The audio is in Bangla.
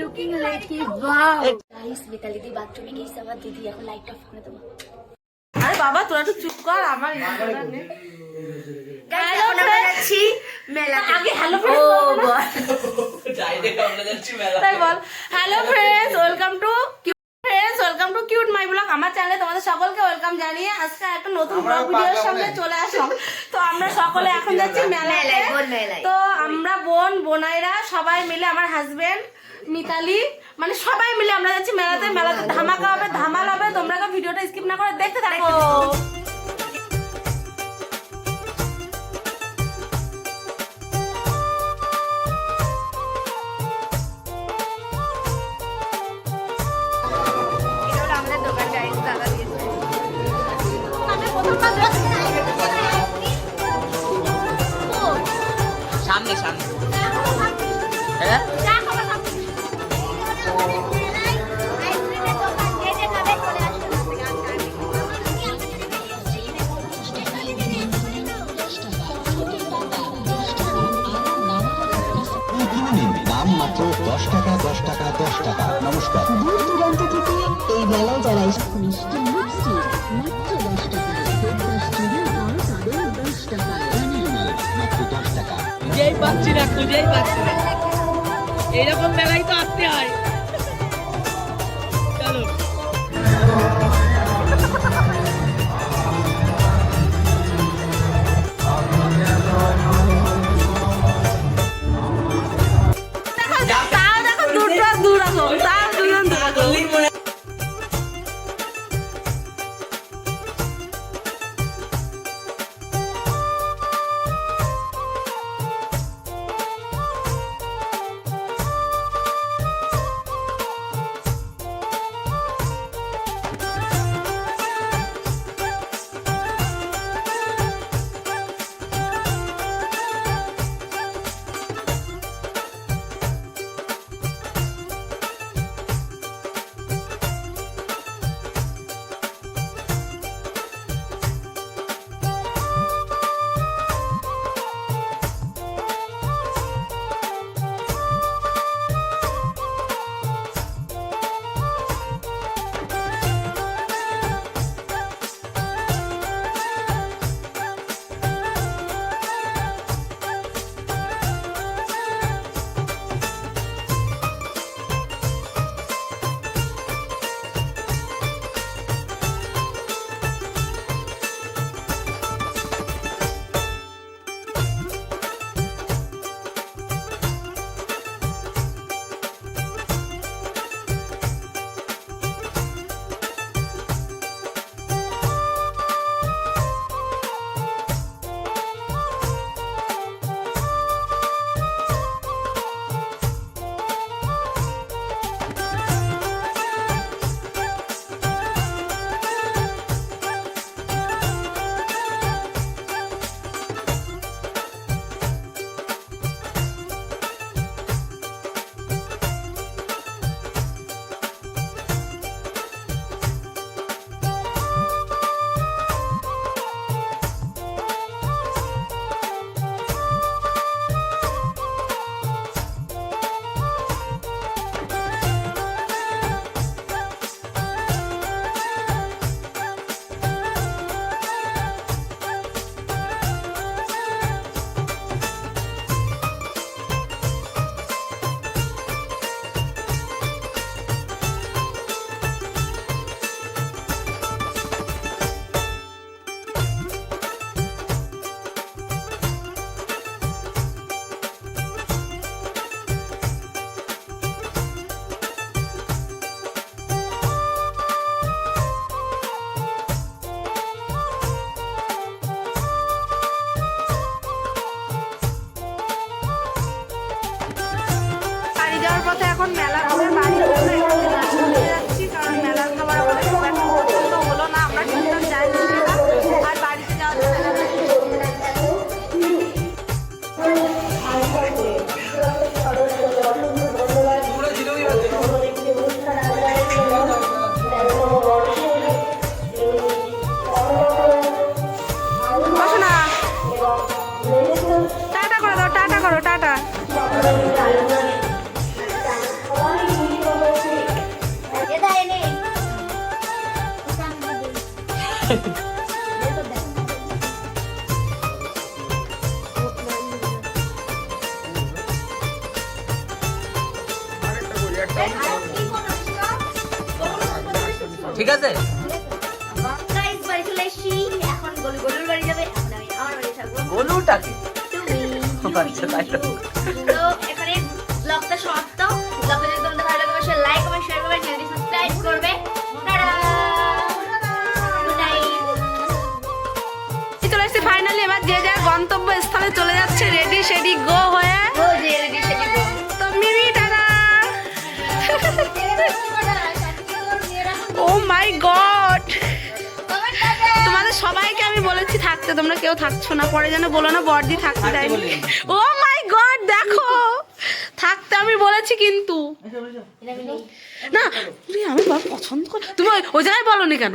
looking like a wow. Guys, Mitali দি বাথরুমে গেছে আমার দিদি এখন লাইট অফ করে দেবো। আরে বাবা তোরা একটু চুপ কর আমার আমরা যাচ্ছি মেলাতে। আগে hello ও friends বল তাই বল। Hello friends friends welcome to cute my blog আমার চ্যানেলে তোমাদের সকলকে ওয়েলকাম জানিয়ে আজকে একটা নতুন ব্লগ ভিডিওর সঙ্গে চলে আসলাম। তো আমরা সকলে এখন যাচ্ছি মেলায়, তো আমরা বোন বোনাইরা সবাই মিলে আমার হাজবেন্ড মিতালি মানে সবাই মিলে আমরা যাচ্ছি মেলাতে। মেলাতে ধামাকা হবে ধামাল হবে। তোমরা ভিডিওটা স্কিপ না করে দেখতে থাকো। সামনে সামনে। দশ টাকা দশ টাকা দশ টাকা নমস্কার দূর দূরান্ত থেকে এই মেলায় যারা পাচ্ছি না খুঁজেই পাচ্ছি না। এইরকম মেলায় তো আসতে হয়। চলো। পথে এখন মেলা থাকব। গলুটাকে? আচ্ছা তাই তো তো এখানে ব্লগটা সমাপ্ত। ব্লগটা যদি তোমাদের ভালো লাগে অবশ্যই লাইক কমেন্ট শেয়ার করবে চ্যানেলটি সাবস্ক্রাইব করবে। টাটা! গুড নাইট চলে এসেছি ফাইনালি এবার যে যার গন্তব্য চলে যাচ্ছে রেডি সেডি গো বলেছি থাকতে তোমরা কেউ থাকছো না। পরে যেন বলো না বর্দি থাকতে দেয় ও মাই গড দেখো। থাকতে আমি বলেছি কিন্তু। না তুমি আমি পছন্দ করি। তুমি ওই- ওই জায়গায় বলো কেন?